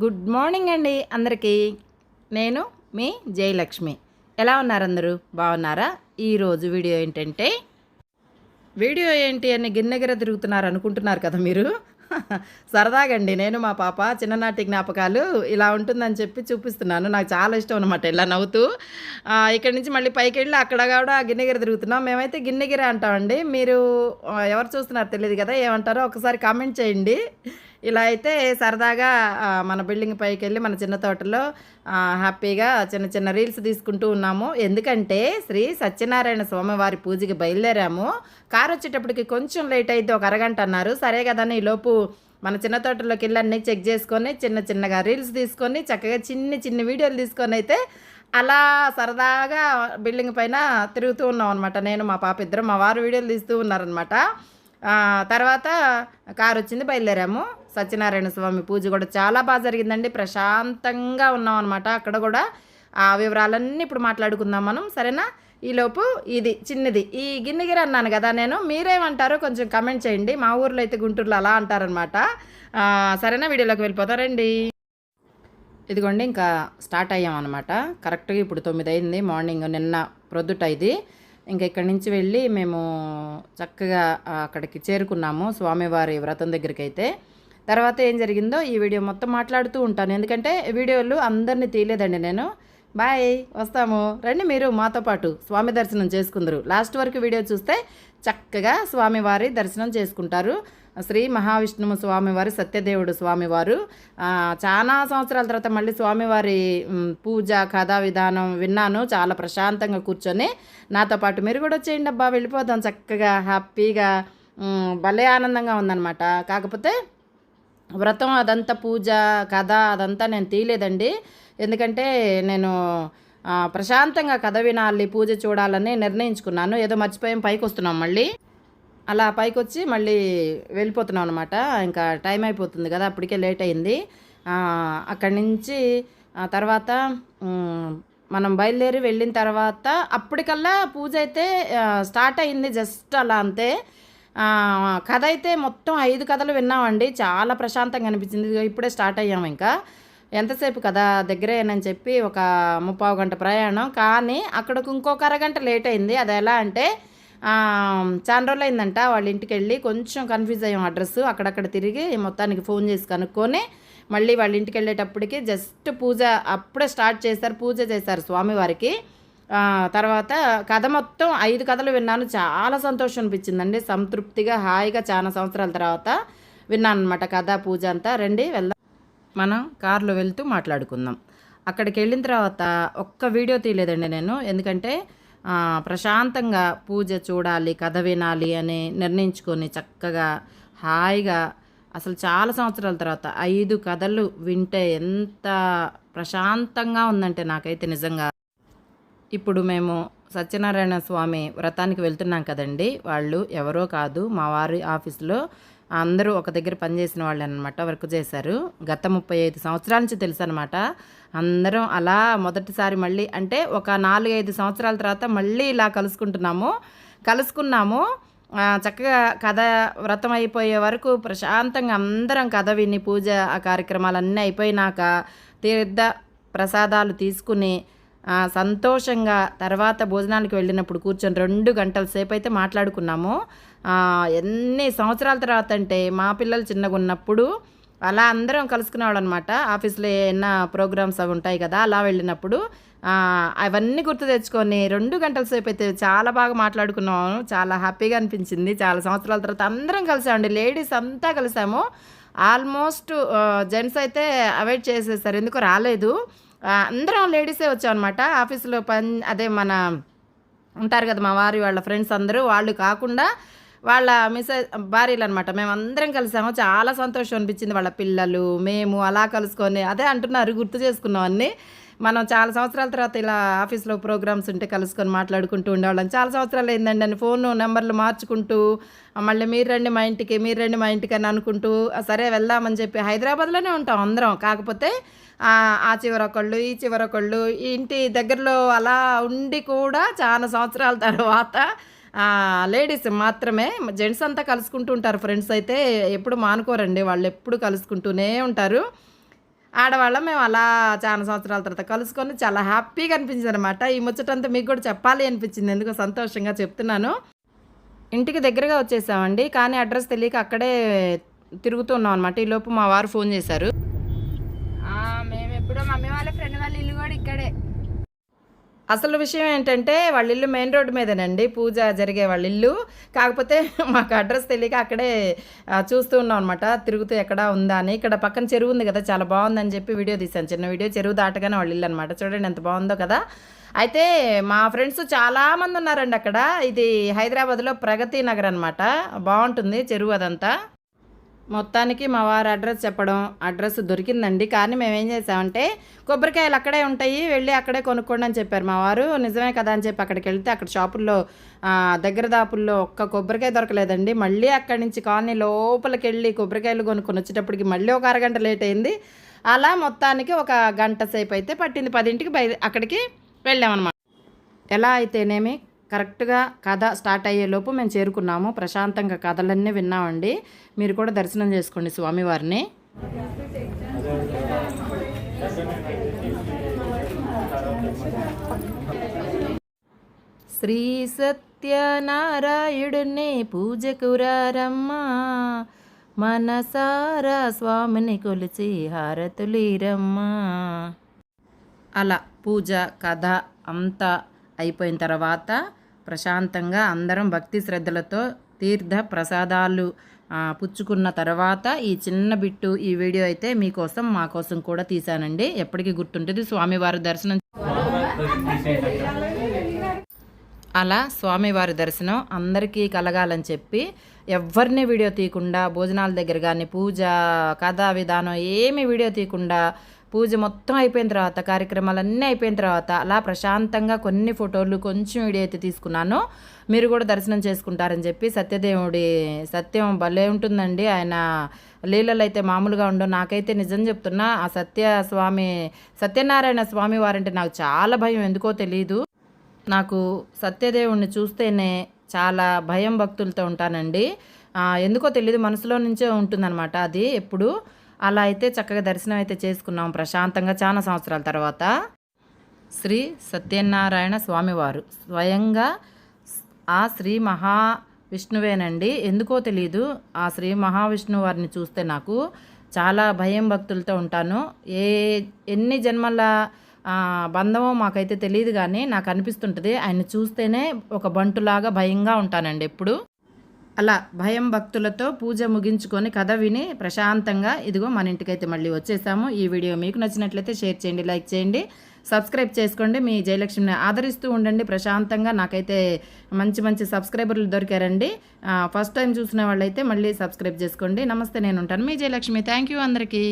Good morning అండి అందరికీ. నేను మీ జయలక్ష్మి. ఎలా ఉన్నారు అందరూ బాగున్నారా ఈరోజు వీడియో ఏంటంటే వీడియో ఏంటి అని గిన్నెగిర తిరుగుతున్నారు అనుకుంటున్నారు కదా మీరు? సరదాగండి. నేను మా పాప చిన్ననాటి జ్ఞాపకాలు ఇలా ఉంటుందని చెప్పి చూపిస్తున్నాను. నాకు చాలా ఇష్టం అనమాట ఇలా నవ్వుతూ. ఇక్కడ నుంచి మళ్ళీ పైకి వెళ్ళి అక్కడ కూడా గిన్నెగిర తిరుగుతున్నాం. మేమైతే గిన్నెగిర అంటామండి. మీరు ఎవరు చూస్తున్నారు తెలియదు కదా? ఏమంటారో ఒకసారి కామెంట్ చేయండి. ఇలా అయితే సరదాగా మన బిల్డింగ్ పైకి వెళ్ళి మన చిన్న తోటలో హ్యాపీగా చిన్న చిన్న రీల్స్ తీసుకుంటూ ఉన్నాము. ఎందుకంటే శ్రీ సత్యనారాయణ స్వామివారి పూజకి బయలుదేరాము. కారు వచ్చేటప్పటికి కొంచెం లేట్ అయితే ఒక అరగంట అన్నారు. సరే కదని ఈ లోపు మన చిన్న తోటలోకి వెళ్ళి అన్నీ చెక్ చేసుకొని చిన్న చిన్నగా రీల్స్ తీసుకొని చక్కగా చిన్ని చిన్ని వీడియోలు తీసుకొని అయితే అలా సరదాగా బిల్డింగ్ పైన తిరుగుతూ ఉన్నాం అనమాట నేను మా పాప ఇద్దరు మా వారు వీడియోలు తీస్తూ ఉన్నారనమాట తర్వాత కారు వచ్చింది బయలుదేరాము. సత్యనారాయణ స్వామి పూజ కూడా చాలా బాగా జరిగిందండి. ప్రశాంతంగా ఉన్నాం అనమాట అక్కడ కూడా ఆ వివరాలన్నీ ఇప్పుడు మాట్లాడుకుందాం మనం. సరేనా? ఈలోపు ఇది చిన్నది. ఈ గిన్నెగిరి అన్నాను కదా నేను. మీరేమంటారో కొంచెం కమెంట్ చేయండి. మా ఊర్లో అయితే గుంటూరులో అలా అంటారనమాట సరేనా? వీడియోలోకి వెళ్ళిపోతారండి ఇదిగోండి ఇంకా స్టార్ట్ అయ్యామన్నమాట కరెక్ట్గా ఇప్పుడు తొమ్మిది అయింది. మార్నింగ్ నిన్న ప్రొద్దుట ఇది. ఇంకా ఇక్కడి నుంచి వెళ్ళి మేము చక్కగా అక్కడికి చేరుకున్నాము. స్వామివారి వ్రతం దగ్గరికి అయితే తర్వాత ఏం జరిగిందో ఈ వీడియో మొత్తం మాట్లాడుతూ ఉంటాను. ఎందుకంటే వీడియోలు అందరినీ తీయలేదండి నేను. బాయ్. వస్తాము. రండి మీరు మాతో పాటు స్వామి దర్శనం చేసుకుందరు. లాస్ట్ వరకు వీడియో చూస్తే చక్కగా స్వామివారి దర్శనం చేసుకుంటారు. శ్రీ మహావిష్ణువు స్వామివారి సత్యదేవుడు స్వామివారు. చాలా సంవత్సరాల తర్వాత మళ్ళీ స్వామివారి పూజ కథా విధానం విన్నాను. చాలా ప్రశాంతంగా కూర్చొని నాతో పాటు మీరు కూడా వచ్చేయండి అబ్బా. వెళ్ళిపోదాం చక్కగా హ్యాపీగా. భలే ఆనందంగా ఉందన్నమాట. కాకపోతే వ్రతం అదంతా పూజ కథ అదంతా నేను తీయలేదండి. ఎందుకంటే నేను ప్రశాంతంగా కథ వినాలి పూజ చూడాలని నిర్ణయించుకున్నాను. ఏదో మర్చిపోయాం పైకి వస్తున్నాం మళ్ళీ. అలా పైకి వచ్చి మళ్ళీ వెళ్ళిపోతున్నాం అనమాట ఇంకా టైం అయిపోతుంది కదా అప్పటికే లేట్ అయింది. అక్కడి నుంచి తర్వాత మనం బయలుదేరి వెళ్ళిన తర్వాత అప్పటికల్లా పూజ అయితే స్టార్ట్ అయింది జస్ట్ అలా అంతే. కథ అయితే మొత్తం ఐదు కథలు విన్నామండి. చాలా ప్రశాంతంగా అనిపించింది. ఇప్పుడే స్టార్ట్ అయ్యాము ఇంకా. ఎంతసేపు కదా దగ్గరేనని చెప్పి ఒక ముప్పావు గంట ప్రయాణం. కానీ అక్కడికి ఇంకొక అరగంట లేట్ అయింది. అది ఎలా అంటే చాలా రోజులు అయిందంట. వాళ్ళ ఇంటికి వెళ్ళి కొంచెం కన్ఫ్యూజ్ అయ్యాం అడ్రస్ అక్కడక్కడ తిరిగి మొత్తానికి ఫోన్ చేసి కనుక్కొని మళ్ళీ వాళ్ళ ఇంటికి వెళ్ళేటప్పటికి జస్ట్ పూజ అప్పుడే స్టార్ట్ చేశారు. పూజ చేశారు స్వామివారికి. తర్వాత కథ మొత్తం ఐదు కథలు విన్నాను. చాలా సంతోషం అనిపించిందండి. సంతృప్తిగా హాయిగా చాలా సంవత్సరాల తర్వాత విన్నాను అనమాట కథ పూజ అంతా. రండి వెళ్దాం. మనం కారులో వెళ్తూ మాట్లాడుకుందాం. అక్కడికి వెళ్ళిన తర్వాత ఒక్క వీడియో తీయలేదండి నేను. ఎందుకంటే ప్రశాంతంగా పూజ చూడాలి కథ వినాలి అని నిర్ణయించుకొని చక్కగా హాయిగా అసలు చాలా సంవత్సరాల తర్వాత ఐదు కథలు వింటే ఎంత ప్రశాంతంగా ఉందంటే నాకైతే నిజంగా ఇప్పుడు మేము సత్యనారాయణ స్వామి వ్రతానికి వెళ్తున్నాం కదండి. వాళ్ళు ఎవరో కాదు మా వారి ఆఫీస్లో అందరూ ఒక దగ్గర పనిచేసిన వాళ్ళు అనమాట వర్క్ చేశారు. గత ముప్పై ఐదు సంవత్సరాల నుంచి తెలుసు అనమాట అందరం అలా మొదటిసారి మళ్ళీ అంటే ఒక నాలుగైదు సంవత్సరాల తర్వాత మళ్ళీ ఇలా కలుసుకుంటున్నాము. కలుసుకున్నాము. చక్కగా కథ వ్రతం అయిపోయే వరకు ప్రశాంతంగా అందరం కథ విని పూజ ఆ కార్యక్రమాలన్నీ అయిపోయినాక తీర్థ ప్రసాదాలు తీసుకుని సంతోషంగా తర్వాత భోజనానికి వెళ్ళినప్పుడు కూర్చొని రెండు గంటల సేపు అయితే మాట్లాడుకున్నాము ఎన్ని సంవత్సరాల తర్వాత అంటే మా పిల్లలు చిన్నగా ఉన్నప్పుడు అలా అందరం కలుసుకునేవాళ్ళు అనమాట ఆఫీస్లో ఏమైనా ప్రోగ్రామ్స్ అవి ఉంటాయి కదా అలా వెళ్ళినప్పుడు అవన్నీ గుర్తు తెచ్చుకొని రెండు గంటల సేపు అయితే చాలా బాగా మాట్లాడుకున్నాము. చాలా హ్యాపీగా అనిపించింది. చాలా సంవత్సరాల తర్వాత అందరం కలిసామండి. లేడీస్ అంతా కలిసాము. ఆల్మోస్ట్ జెంట్స్ అయితే అవాయిడ్ చేసేసారు. ఎందుకు రాలేదు. అందరం లేడీసే వచ్చాం అనమాట ఆఫీస్లో పని అదే మన ఉంటారు కదా మా వారి వాళ్ళ ఫ్రెండ్స్ అందరూ వాళ్ళు కాకుండా వాళ్ళ మిసెస్ భార్యలు అనమాట మేము అందరం కలిసాము. చాలా సంతోషం అనిపించింది వాళ్ళ పిల్లలు మేము అలా కలుసుకొని అదే అంటున్నారు గుర్తు చేసుకున్నాం అన్నీ. మనం చాలా సంవత్సరాల తర్వాత ఇలా ఆఫీస్లో ప్రోగ్రామ్స్ ఉంటే కలుసుకొని మాట్లాడుకుంటూ ఉండేవాళ్ళం. చాలా సంవత్సరాలు అయిందండి అని ఫోన్ నెంబర్లు మార్చుకుంటూ మళ్ళీ మీరు రండి మా ఇంటికి మీరు రండి మా ఇంటికి అని అనుకుంటూ సరే వెళ్దామని చెప్పి హైదరాబాద్లోనే ఉంటాం అందరం. కాకపోతే ఆ చివరొకళ్ళు ఈ చివరొకళ్ళు ఇంటి దగ్గరలో అలా ఉండి కూడా చాలా సంవత్సరాల తర్వాత లేడీస్ మాత్రమే జెంట్స్ అంతా కలుసుకుంటూ ఉంటారు. ఫ్రెండ్స్ అయితే ఎప్పుడు మానుకోరండి. వాళ్ళు ఎప్పుడు కలుసుకుంటూనే ఉంటారు. ఆడవాళ్ళం మేము అలా చాలా సంవత్సరాల తర్వాత కలుసుకొని చాలా హ్యాపీగా అనిపించింది అనమాట ఈ ముచ్చటంతా మీకు కూడా చెప్పాలి అనిపించింది. ఎందుకు సంతోషంగా చెప్తున్నాను. ఇంటికి దగ్గరగా వచ్చేసామండి. కానీ అడ్రస్ తెలియక అక్కడే తిరుగుతూ ఉన్నాం అనమాట ఈ లోపు మా వారు ఫోన్ చేశారు మేము ఎప్పుడో మమ్మీ వాళ్ళ ఫ్రెండ్ వాళ్ళ ఇల్లు కూడా ఇక్కడే అసలు విషయం ఏంటంటే వాళ్ళ ఇల్లు మెయిన్ రోడ్డు మీదేనండి. పూజ జరిగే వాళ్ళ ఇల్లు కాకపోతే మాకు అడ్రస్ తెలియక అక్కడే చూస్తూ ఉన్నాం అనమాట తిరుగుతూ ఎక్కడ ఉందా అని. ఇక్కడ పక్కన చెరువు ఉంది కదా చాలా బాగుందని చెప్పి వీడియో తీశాను. చిన్న వీడియో చెరువు దాటగానే వాళ్ళ ఇల్లు అనమాట చూడండి ఎంత బాగుందో కదా. అయితే మా ఫ్రెండ్స్ చాలామంది ఉన్నారండి అక్కడ. ఇది హైదరాబాద్లో ప్రగతి నగర్ అనమాట బాగుంటుంది చెరువు అదంతా. మొత్తానికి మా వారు అడ్రస్ చెప్పడం అడ్రస్ దొరికిందండి. కానీ మేము ఏం చేసామంటే కొబ్బరికాయలు అక్కడే ఉంటాయి వెళ్ళి అక్కడే కొనుక్కోండి అని చెప్పారు. మా వారు నిజమే కదా అని చెప్పి అక్కడికి వెళ్తే అక్కడ షాపుల్లో దగ్గర దాపుల్లో ఒక్క కొబ్బరికాయ దొరకలేదండి. మళ్ళీ అక్కడి నుంచి కాలనీ లోపలికి వెళ్ళి కొబ్బరికాయలు కొనుక్కొని వచ్చేటప్పటికి మళ్ళీ ఒక అరగంట లేట్ అయింది. అలా మొత్తానికి ఒక గంట సేపు అయితే పట్టింది. పదింటికి బయ అక్కడికి వెళ్ళామన్నమాట. ఎలా అయితేనేమి కరెక్ట్గా కథ స్టార్ట్ అయ్యేలోపు మేము చేరుకున్నాము. ప్రశాంతంగా కథలన్నీ విన్నామండి. మీరు కూడా దర్శనం చేసుకోండి స్వామివారిని. శ్రీ సత్యనారాయుడిని పూజకు రారమ్మా. మనసారా స్వామిని కొలిచి హారతులీరమ్మా. అలా పూజ కథ అంతా అయిపోయిన తర్వాత ప్రశాంతంగా అందరం భక్తి శ్రద్ధలతో తీర్థ ప్రసాదాలు పుచ్చుకున్న తర్వాత ఈ చిన్న బిట్టు ఈ వీడియో అయితే మీకోసం మా కోసం కూడా తీశానండి. ఎప్పటికీ గుర్తుంటుంది స్వామివారి దర్శనం. అలా స్వామివారి దర్శనం అందరికీ కలగాలని చెప్పి ఎవరిని వీడియో తీయకుండా భోజనాల దగ్గర కానీ పూజ కథా విధానం ఏమి వీడియో తీయకుండా పూజ మొత్తం అయిపోయిన తర్వాత కార్యక్రమాలన్నీ అయిపోయిన తర్వాత అలా ప్రశాంతంగా కొన్ని ఫోటోలు కొంచెం వీడియో అయితే తీసుకున్నాను. మీరు కూడా దర్శనం చేసుకుంటారని చెప్పి సత్యదేవుడి సత్యం భలే ఉంటుందండి. ఆయన లీలలు అయితే మామూలుగా ఉండవు. నాకైతే నిజం చెప్తున్నా ఆ సత్య స్వామి సత్యనారాయణ స్వామి వారంటే నాకు చాలా భయం. ఎందుకో తెలియదు నాకు సత్యదేవుణ్ణి చూస్తేనే చాలా భయం భక్తులతో ఉంటానండి. ఎందుకో తెలియదు మనసులో నుంచే ఉంటుందన్నమాట అది ఎప్పుడు. అలా అయితే చక్కగా దర్శనం అయితే చేసుకున్నాం ప్రశాంతంగా చాలా సంవత్సరాల తర్వాత. శ్రీ సత్యనారాయణ స్వామివారు స్వయంగా ఆ శ్రీ మహా విష్ణువేనండి ఎందుకో తెలియదు ఆ శ్రీ మహావిష్ణువు వారిని చూస్తే నాకు చాలా భయం భక్తులతో ఉంటాను. ఏ ఎన్ని జన్మల బంధమో మాకైతే తెలియదు కానీ నాకు అనిపిస్తుంటుంది. ఆయన చూస్తేనే ఒక బంటులాగా భయంగా ఉంటానండి ఎప్పుడు. అలా భయం భక్తులతో పూజ ముగించుకొని కథ విని ప్రశాంతంగా ఇదిగో మన ఇంటికైతే మళ్ళీ వచ్చేసాము. ఈ వీడియో మీకు నచ్చినట్లయితే షేర్ చేయండి లైక్ చేయండి సబ్స్క్రైబ్ చేసుకోండి. మీ జయలక్ష్మిని ఆదరిస్తూ ఉండండి ప్రశాంతంగా. నాకైతే మంచి మంచి సబ్స్క్రైబర్లు దొరికారండి. ఫస్ట్ టైం చూసిన వాళ్ళైతే మళ్ళీ సబ్స్క్రైబ్ చేసుకోండి. నమస్తే నేను ఉంటాను మీ జయలక్ష్మి. థ్యాంక్ యూ అందరికీ.